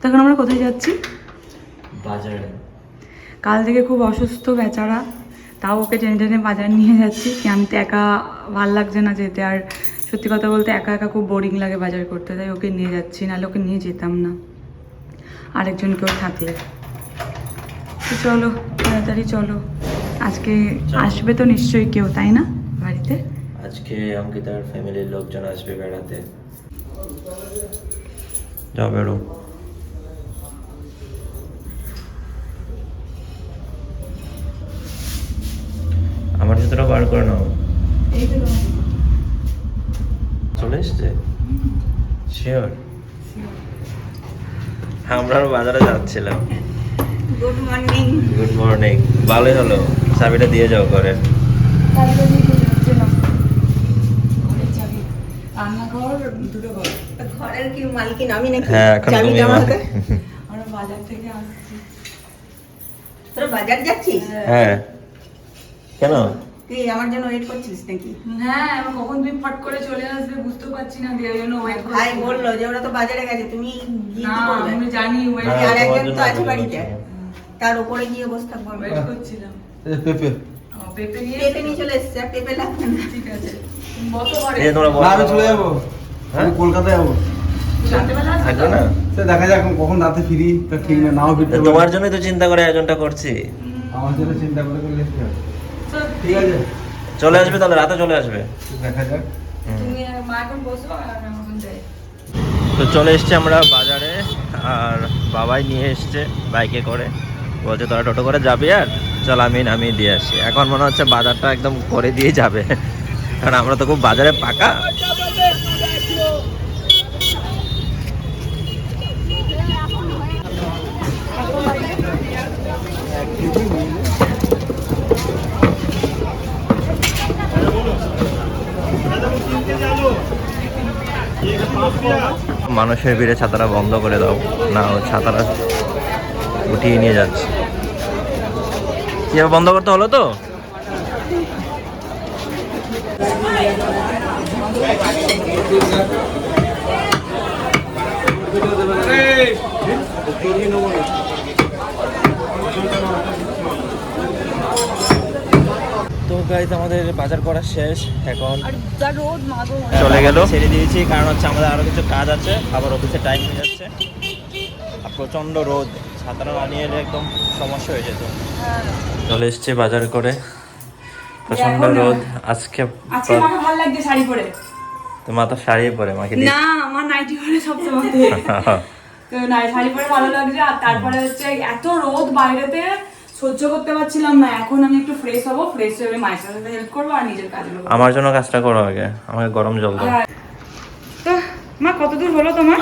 তখন আমরা কোথায় যাচ্ছি? বাজারে। কাল থেকে খুব অসুস্থ বেচারা তাও ওকে টেনে টেনে বাজার নিয়ে যাচ্ছি। কি আমি তো একা ভালো লাগছে না যেতে আর সত্যি কথা বলতে একা একা খুব বোরিং লাগে বাজার করতে তাই ওকে নিয়ে যাচ্ছি নাহলে ওকে নিয়ে যেতাম না। আরেকজন কেউ থাকলে। তো চলো তাড়াতাড়ি চলো। আজকে আসবে তো নিশ্চয়ই কেউ তাই না? বাড়িতে? আজকে অঙ্কিতার ফ্যামিলির লোকজন আসবে বেড়াতে। যাও বেরো। আমার বার করে নাও। চলে এসছে? শিওর আমরাও বাজারে যাচ্ছিলাম। গুড মর্নিং গুড মর্নিং ভালোই হলো। চাবিটা দিয়ে যাও ঘর। ঘরের কি মালকিন? আমি নাকি হ্যাঁ এখন তুমি আমরা বাজার থেকে আসছি। তোরা বাজার যাচ্ছিস? হ্যাঁ। কেন? তুই আমার জন্য ওয়েট করছিস নাকি? হ্যাঁ কখন তুমি ফট করে চলে আসবে বুঝতে পারছি না দিয়ে জন্য ওয়েট ভাই বলল যে ওরা তো বাজারে গেছে তুমি গিয়ে না কি করবে? আমি জানি ওয়েট আর হ্যাঁ, একজন তোমার তো আছে জন্য বাড়িতে। তার উপরে গিয়ে বসে থাকব ওয়েট করছিলাম। পেঁপে। পেঁপে নিয়ে পেঁপে নিয়ে চলে এসছে পেঁপে লাগবে না ঠিক আছে। বসো ঘরে। আমি চলে যাব। হ্যাঁ? আমি কলকাতায় যাব। থাকবে না? সে দেখা যাক কখন রাতে ফিরি তা ঠিক না নাও ফিরতে তোমার জন্যই তো চিন্তা করে আয়োজনটা করছি। আমার জন্য চিন্তা করে করলে কি হবে? সত্যি। ঠিক আছে। চলে আসবে তাহলে রাতে চলে আসবে। দেখা যাক। তুমি মা এখন বসো আর আমি যাই। তো চলে এসছি আমরা বাজারে আর বাবাই নিয়ে এসছে বাইকে করে। বলছে তোরা টোটো করে যাবি আর? চল আমি নামিয়ে দিয়ে আসি। এখন মনে হচ্ছে বাজারটা একদম করে দিয়ে যাবে। কারণ আমরা তো খুব বাজারে পাকা। মানুষের ভিড়ে ছাতাটা বন্ধ করে দাও না ও ছাতাটা উঠিয়ে নিয়ে যাচ্ছে কি এবার বন্ধ করতে হলো তো তো গাইজ আমাদের বাজার করা শেষ। এখন চলে গেল। ছেড়ে দিয়েছি কারণ হচ্ছে আমাদের আরও কিছু কাজ আছে। আবার অফিসে টাইম হয়ে যাচ্ছে। আর প্রচণ্ড রোদ। ছাতাটা না নিয়ে একদম সমস্যা হয়ে যেত। চলে এসছি বাজার করে। প্রচণ্ড রোদ। আজকে আজকে আমাকে ভালো লাগছে শাড়ি পরে। তো মাথা শাড়িয়ে পরে মাকে না আমার নাইটি পরে তো নাই শাড়ি পরে ভালো লাগছে। আর তারপরে হচ্ছে এত রোদ বাইরেতে। সহ্য করতে পারছিলাম না। এখন আমি একটু ফ্রেশ হব ফ্রেশ হয়ে মায়ের সাথে হেল্প করব আর নিজের কাজগুলো করব। আমার জন্য কাজটা করো আগে আমাকে গরম জল দাও। হ্যাঁ। তো মা কত দূর হলো তোমার।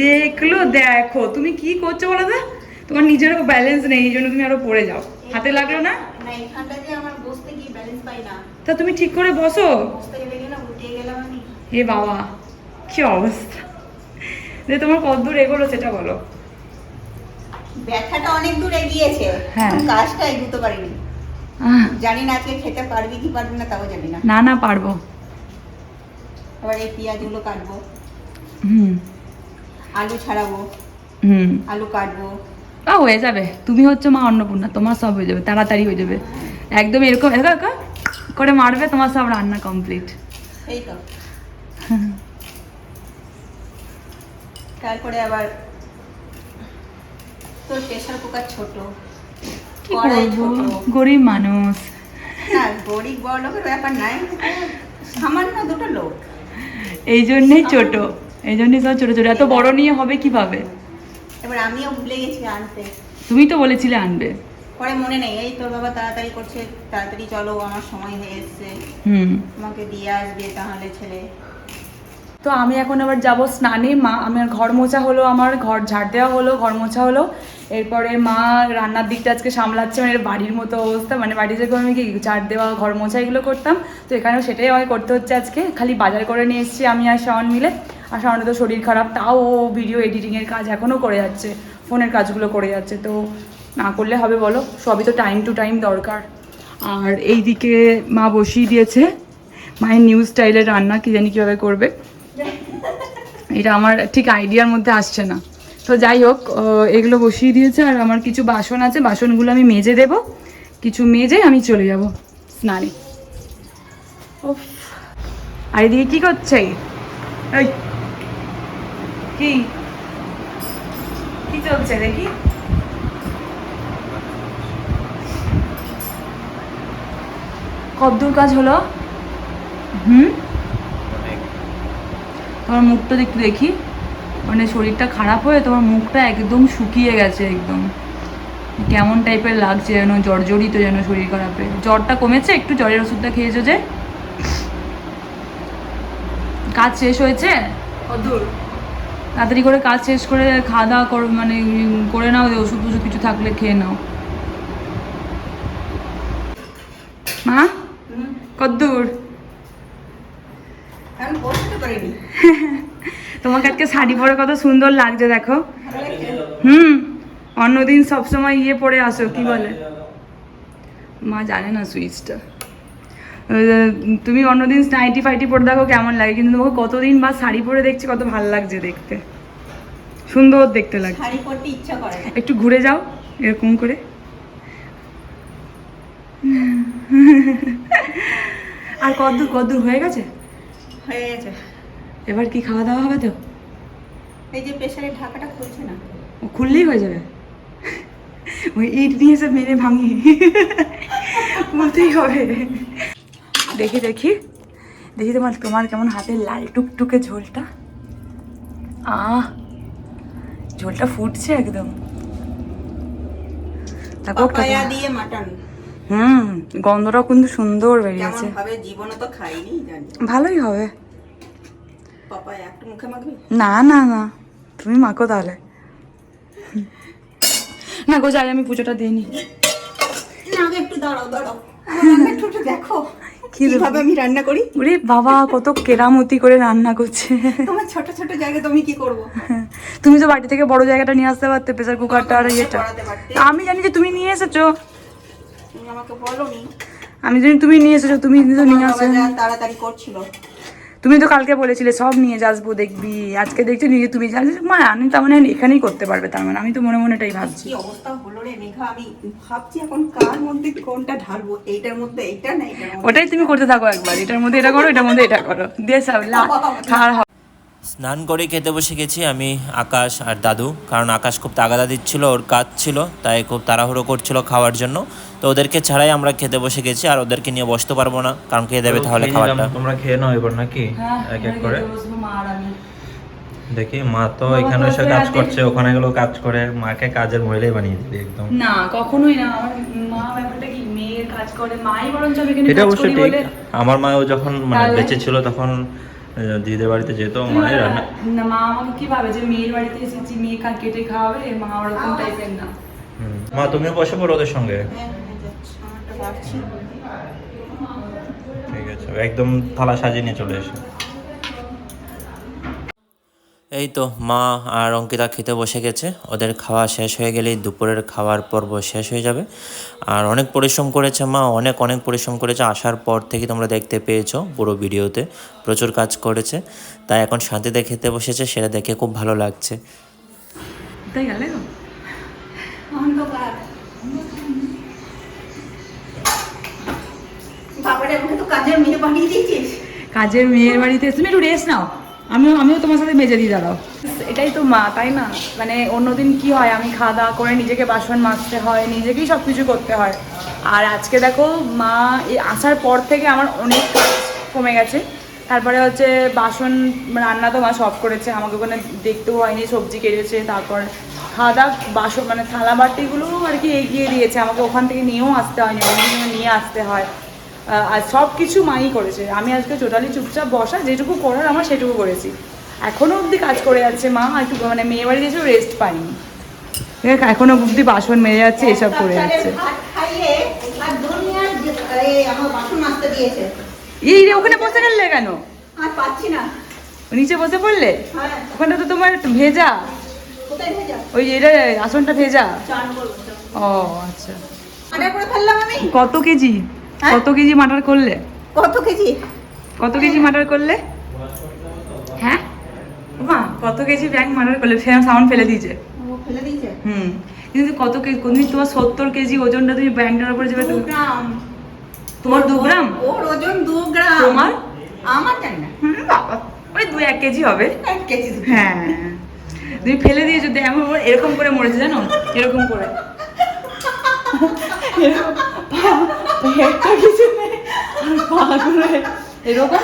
দেখল দেখো তুমি কি করছ বলো তো? তোমার নিজেরও ব্যালেন্স নেই এই জন্য তুমি আরও পড়ে যাও। হাতে লাগল না? না এখানটা যে আমার বসতে কি ব্যালেন্স পাই না। তা তুমি ঠিক করে বসো। এ বাবা কি অবস্থা। যে তোমার কত দূর এগোলো সেটা বলো। ব্যথাটা অনেক দূর এগিয়েছে। হ্যাঁ। কাজটা এগোতে পারিনি। জানি না আজকে খেতে পারবি কি পারবি না তাও জানি না। না না পারব। আবার এই পেঁয়াজগুলো কাটবো। হুম। আলু ছাড়াবো। হুম। আলু কাটবো। তা হয়ে যাবে। তুমি হচ্ছে মা অন্নপূর্ণা তোমার সব হয়ে যাবে তাড়াতাড়ি হয়ে যাবে। একদম এরকম এরকম এরকম করে মারবে তোমার সব রান্না কমপ্লিট এই তো। তারপরে আবার তোর প্রেশার কুকার ছোট। গরিব মানুষ। না গরিব বড় লোকের ব্যাপার নাই সামান্য দুটো লোক। এই জন্যই ছোট এই জন্যই সব ছোট ছোট। এত বড় নিয়ে হবে কীভাবে? এবার আমিও ভুলে গেছি আনতে। তুমি তো বলেছিলে আনবে। পরে মনে নেই এই তোর বাবা তাড়াতাড়ি করছে তাড়াতাড়ি চলো আমার সময় হয়ে এসছে। হুম। আমাকে দিয়ে আসবে তাহলে ছেলে। তো আমি এখন আবার যাব স্নানে। মা, আমার ঘর মোছা হলো, আমার ঘর ঝাড় দেওয়া হলো, ঘর মোছা হলো। এরপরে মা রান্নার দিকটা আজকে সামলাচ্ছে মানে বাড়ির মতো অবস্থা। মানে বাড়ি যেরকম আমি কি ঝাড় দেওয়া, ঘর মোছা এগুলো করতাম। তো এখানেও সেটাই আমাকে করতে হচ্ছে আজকে। খালি বাজার করে নিয়ে এসেছি আমি আর শাওন মিলে। আর শাওনের তো শরীর খারাপ, তাও ও ভিডিও এডিটিংয়ের কাজ এখনও করে যাচ্ছে। ফোনের কাজগুলো করে যাচ্ছে। তো না করলে হবে বলো? সবই তো টাইম টু টাইম দরকার। আর এইদিকে মা বসিয়ে দিয়েছে। মায়ের নিউ স্টাইলের রান্না, কি জানি কীভাবে করবে। এটা আমার ঠিক আইডিয়ার মধ্যে আসছে না। তো যাই হোক এগুলো বসিয়ে দিয়েছে আর আমার কিছু বাসন আছে, বাসনগুলো আমি মেজে দেব। কিছু মেজে আমি চলে যাব স্নানে। উফ। আর এদিকে কি করছে? কি? কি চলছে দেখি? কদ্দূর কাজ হলো? হুম? তোমার মুখটা একটু দেখি। মানে শরীরটা খারাপ হয়ে তোমার মুখটা একদম শুকিয়ে গেছে একদম। কেমন টাইপের লাগছে যেন জ্বর জড়িত যেন শরীর খারাপে। জ্বরটা কমেছে? একটু জ্বরের ওষুধটা খেয়েছো যে? কাজ শেষ হয়েছে? তাড়াতাড়ি করে কাজ শেষ করে খাওয়া দাওয়া করো মানে করে নাও যে ওষুধ ওষুধ কিছু থাকলে খেয়ে নাও। মা? কদ্দূর এখন বসতে পারিনি তোমাকে আজকে শাড়ি পরে কত সুন্দর লাগছে দেখো। হুম অন্যদিন সবসময় ইয়ে পরে আসো কি বলে? মা জানে না সুইচটা। তুমি অন্যদিন নাইটি ফাইটি পরে দেখো কেমন লাগে কিন্তু তোমাকে কতদিন বা শাড়ি পরে দেখছি কত ভালো লাগছে দেখতে। সুন্দর দেখতে লাগছে। শাড়ি পরতে ইচ্ছা করে একটু ঘুরে যাও এরকম করে। আর কদ্দূর কদ্দূর হয়ে গেছে? হয়ে গেছে। এবার কি খাওয়া দাওয়া হবে তো? এই যে প্রেশারের ঢাকাটা খুলছে না। খুললেই হয়ে যাবে। ওই ইট দিয়ে সব মেরে ভাঙি বলতেই হবে। দেখি দেখি। দেখি তোমার তোমার কেমন হাতে লাল টুকটুকে ঝোলটা। আহ ঝোলটা ফুটছে একদম। দিয়ে মাটন। হুম গন্ধটাও কিন্তু সুন্দর বেরিয়েছে। জীবনে তো খাইনি ভালোই হবে। পাপায়া একটু মুখে মাখবি? না না না। তুমি মাখো তাহলে। না গো যাই আমি পুজোটা দিইনি না একটু দাঁড়াও দাঁড়াও। একটু দেখো। কীভাবে আমি রান্না করি? ওরে বাবা কত কেরামতি করে রান্না করছে। তোমার ছোট ছোট জায়গায় তুমি কি করব? তুমি তো বাড়ি থেকে বড় জায়গাটা নিয়ে আসতে পারতে প্রেসার কুকারটা আর ইয়েটা। আমি জানি যে তুমি নিয়ে এসেছ। আমাকে বলোনি। আমি জানি তুমি নিয়ে এসেছ তুমি নিয়ে আসো। তাড়াতাড়ি করছিল। তুমি তো কালকে বলেছিলে সব নিয়ে যাসবো দেখবি আজকে দেখছ নিজে তুমি জানিস মা আমি তার মানে এখানেই করতে পারবে তার মানে আমি তো মনে মনে এটাই ভাবছি। অবস্থা হলো রে মেঘা? আমি ভাবছি এখন কার মধ্যে কোনটা ঢালবো এইটার মধ্যে এইটা না ওটাই তুমি করতে থাকো একবার এটার মধ্যে এটা করো এটার মধ্যে এটা করো। দিয়ে সব খাওয়ার স্নান করে খেতে বসে গেছি আমি আকাশ আর দাদু। কারণ আকাশ খুব তাগাদা দিচ্ছিল ওর কাজ ছিল তাই খুব তাড়াহুড়ো করছিল খাওয়ার জন্য। তো ওদেরকে ছাড়াই আমরা খেতে বসে গেছি আর ওদেরকে নিয়ে বসতে পারব না কারণ খেয়ে দেবে তাহলে খাবারটা। তোমরা খেয়ে নাও এবার নাকি? হ্যাঁ, এক এক করে। দেখি মা তো এখানে এসে কাজ করছে ওখানে গেলেও কাজ করে মাকে কাজের মহিলাই বানিয়ে দিবে একদম। না কখনোই না আমার মা ব্যাপারটা কি মেয়ের কাজ করে মাই বরঞ্চ আমি এখানে এটা অবশ্য ঠিক। আমার মাও যখন মানে বেঁচে ছিল তখন আহ, দিদির বাড়িতে যেত মায়ের রান্না না মা আমাকে কি ভাবে যে মেয়ের বাড়িতে এসেছি মেয়ে কা কেটে খাওয়াবে মা ওরকম টাইপের না হুম। মা তুমিও বসে পড়ো ওদের সঙ্গে হ্যাঁ, হ্যাঁ। ঠিক আছে একদম থালা সাজিয়ে নিয়ে চলে এসো এই তো মা আর অঙ্কিতা খেতে বসে গেছে। ওদের খাওয়া শেষ হয়ে গেলেই দুপুরের খাওয়ার পর্ব শেষ হয়ে যাবে। আর অনেক পরিশ্রম করেছে মা অনেক অনেক পরিশ্রম করেছে। আসার পর থেকে তোমরা দেখতে পেয়েছ পুরো ভিডিওতে। প্রচুর কাজ করেছে। তাই এখন শান্তিতে খেতে বসেছে সেটা দেখে খুব ভালো লাগছে। কাজের মেয়ের বাড়িতে তুমি একটু রেস্ট নাও। আমিও আমিও তোমার সাথে মেজে দিয়ে দাঁড়াও। এটাই তো মা, তাই না? মানে অন্যদিন কি হয়? আমি খাওয়া দাওয়া করে নিজেকে বাসন মাজতে হয়, নিজেকেই সব কিছু করতে হয়। আর আজকে দেখো, মা আসার পর থেকে আমার অনেক কাজ কমে গেছে। তারপরে হচ্ছে বাসন রান্না তো মা সব করেছে, আমাকে ওখানে দেখতেও হয়নি, সবজি কেটেছে, তারপর খাওয়া দাওয়া বাসন মানে থালা বাটিগুলো আর কি এগিয়ে দিয়েছে। আমাকে ওখান থেকে নিয়েও আসতে হয়নি নিয়ে আসতে হয়। আর সব কিছু মাই করেছে। আমি আজকে টোটালি চুপচাপ বসা যেটুকু করার আমার সেটুকু করেছি। এখনও অবধি কাজ করে যাচ্ছে মা একটু মানে মেয়ে বাড়ি এসেও রেস্ট পাইনি। ঠিক আছে, এখনও অবধি বাসন মেরে যাচ্ছে এসব করে যাচ্ছে। এই রে ওখানে বসে গেলে কেন? নিচে বসে পড়লে? হ্যাঁ। ওখানে তো তোমার ভেজা। ওই এটা আসনটা ভেজা। ও আচ্ছা। কত কেজি? কত কেজি মাটার করলে? কত কেজি? কত কেজি মাটার করলে? হ্যাঁ? মা। কত কেজি ব্যাংক মার্ডার করলে? ফেরাম সাউন্ড ফেলে দিয়েছে। ফেলে দিয়েছে? হুম। কিন্তু কত কেজি কোনদিন তোমার সত্তর কেজি ওজনটা তুমি ব্যাংকটার উপরে যাবে দু গ্রাম। তোমার দু গ্রাম? ওর ওজন দু গ্রাম। তোমার? আমার জানি না। হুম, বাবা। ওই দু এক কেজি হবে। এক কেজি হ্যাঁ। তুমি ফেলে দিয়েছ আমি এরকম করে মরেছে জানো? এরকম করে। এরকম পা- কিছু আর পা করে এরকম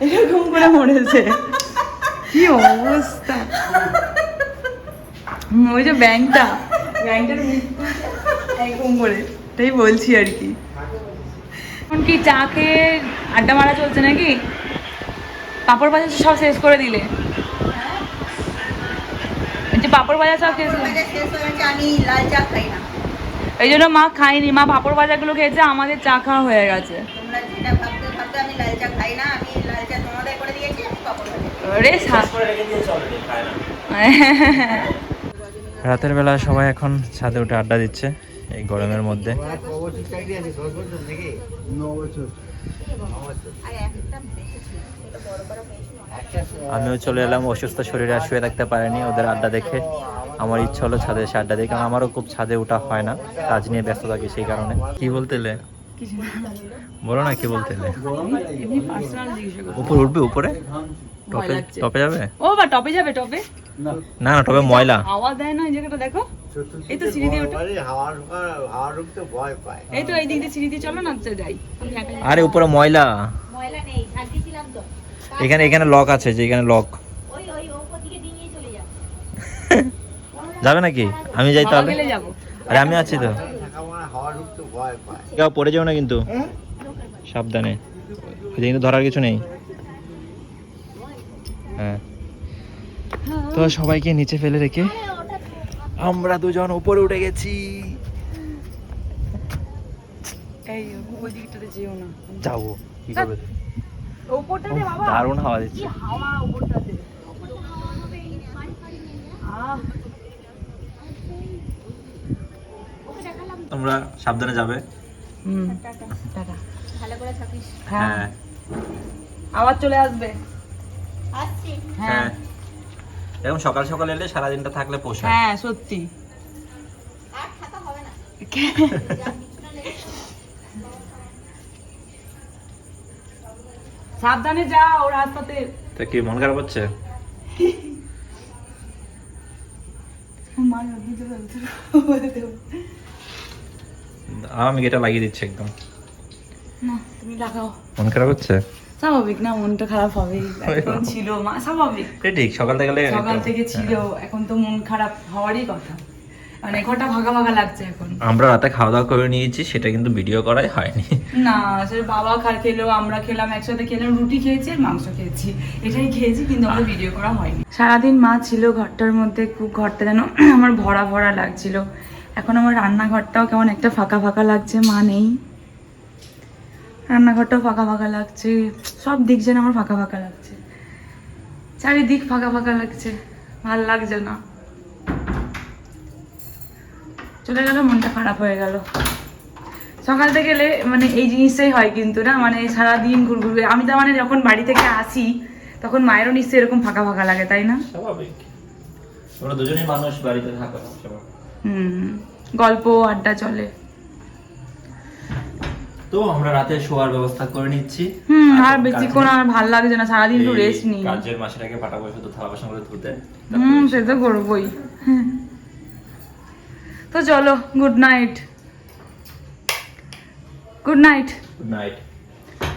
এরকম করে মরেছে। কি অবস্থা? ওই যে ব্যাংকটা। ব্যাংকটার এরকম করে। তাই বলছি আর কি। এখন কি চা খেয়ে আড্ডা মারা চলছে নাকি? পাপড় ভাজা সব শেষ করে দিলে। যে পাপড় ভাজা সব শেষ শেষ হয়ে লাল চা খাই না। এই জন্য মা খায়নি মা পাপড় ভাজাগুলো খেয়েছে আমাদের চা খাওয়া হয়ে গেছে। তোমরা যেটা ভাবতে ভাবতে আমি লাল চা খাই না আমি লাল চা তোমাদের করে দিয়েছি আমি পাপড় ভাজা রে সা- রাতের বেলা সবাই এখন ছাদে উঠে আড্ডা দিচ্ছে এই গরমের মধ্যে। আর আমিও চলে এলাম অসুস্থ শরীরে আর শুয়ে থাকতে পারিনি ওদের আড্ডা দেখে। আমার ইচ্ছা হলো ছাদে এসে আড্ডা দিই কারণ আমারও খুব ছাদে ওঠা হয় না কাজ নিয়ে ব্যস্ত থাকি সেই কারণে। কি বলতেলে? কিছু না। বলো না কি বলতেলে। উপর উঠবে উপরে? টপে টপে যাবে? ও বা টপে যাবে টপে। না না টপে ময়লা। আওয়াজ দেয় না এই জায়গাটা দেখো। এই তো সিঁড়ি দিয়ে ওঠো। এই তো এই দিক দিয়ে সিঁড়ি দিয়ে চলো না যাই। আমি একা যাই। আরে উপরে ময়লা। ময়লা নেই থাকিয়েছিলাম তো। এখানে এখানে লক আছে যে এখানে লক যাবে যাবে নাকি? আমি যাই তাহলে? আরে আমি আছি তো। কেউ পড়ে যাও না কিন্তু। সাবধানে। কিন্তু ধরার কিছু নেই। হ্যাঁ। তো সবাইকে নিচে ফেলে রেখে আমরা দুজন উপরে উঠে গেছি। যাব কি করবে? ওপরটাতে বাবা দারুণ হাওয়া দিচ্ছে। কি হাওয়া ওপরটাতে। তোমরা সাবধানে যাবে। হুম। ভালো করে থাকিস। হ্যাঁ। আবার চলে আসবে। আসছি। হ্যাঁ। হ্যাঁ। এরকম সকাল সকাল এলে সারাদিনটা থাকলে পোষায় হ্যাঁ সত্যি। আর থাকা হবে না। সাবধানে যা ওর রাস্তাতে তো কি মন খারাপ হচ্ছে? আমি এটা লাগিয়ে দিচ্ছি একদম? না তুমি লাগাও। মন খারাপ হচ্ছে? স্বাভাবিক না মনটা খারাপ হবে ছিল মা স্বাভাবিক। ঠিক সকাল থেকে সকাল থেকে ছিল এখন তো মন খারাপ হওয়ারই কথা। মানে ঘরটা ভাগা ভাগা লাগছে এখন। আমরা রাতে খাওয়া দাওয়া করে নিয়েছি সেটা কিন্তু ভিডিও করাই হয়নি। না সে বাবা খার খেলো আমরা খেলাম একসাথে খেলাম রুটি খেয়েছি আর মাংস খেয়েছি। এটাই খেয়েছি কিন্তু আমরা ভিডিও করা হয়নি। সারাদিন মা ছিল ঘরটার মধ্যে খুব ঘরটা যেন আমার ভরা ভরা লাগছিল। এখন আমার রান্নাঘরটাও কেমন একটা ফাঁকা ফাঁকা লাগছে মা নেই। রান্নাঘরটাও ফাঁকা ফাঁকা লাগছে সব দিক যেন আমার ফাঁকা ফাঁকা লাগছে। চারিদিক ফাঁকা ফাঁকা লাগছে ভালো লাগছে না। চলে গেল মনটা খারাপ হয়ে গেল। সকাল থেকে গেলে মানে এই জিনিসটাই হয় কিন্তু না মানে সারাদিন ঘুরঘুরবে আমি তো মানে যখন বাড়ি থেকে আসি তখন মায়েরও নিশ্চয়ই এরকম ফাঁকা ফাঁকা লাগে তাই না? স্বাভাবিক। দুজনেই মানুষ বাড়িতে থাকো হুম গল্প আড্ডা চলে। তো আমরা রাতে শোয়ার ব্যবস্থা করে নিচ্ছি। হুম আর কালকে- বেশিক্ষণ আর ভালো লাগছে না সারাদিন একটু রেস্ট নিই। কাজের মাসেটাকে পাঠাবো শুধু থালা বাসনগুলো ধুতে। হুম সে তো করবোই। তো চলো good night good night good night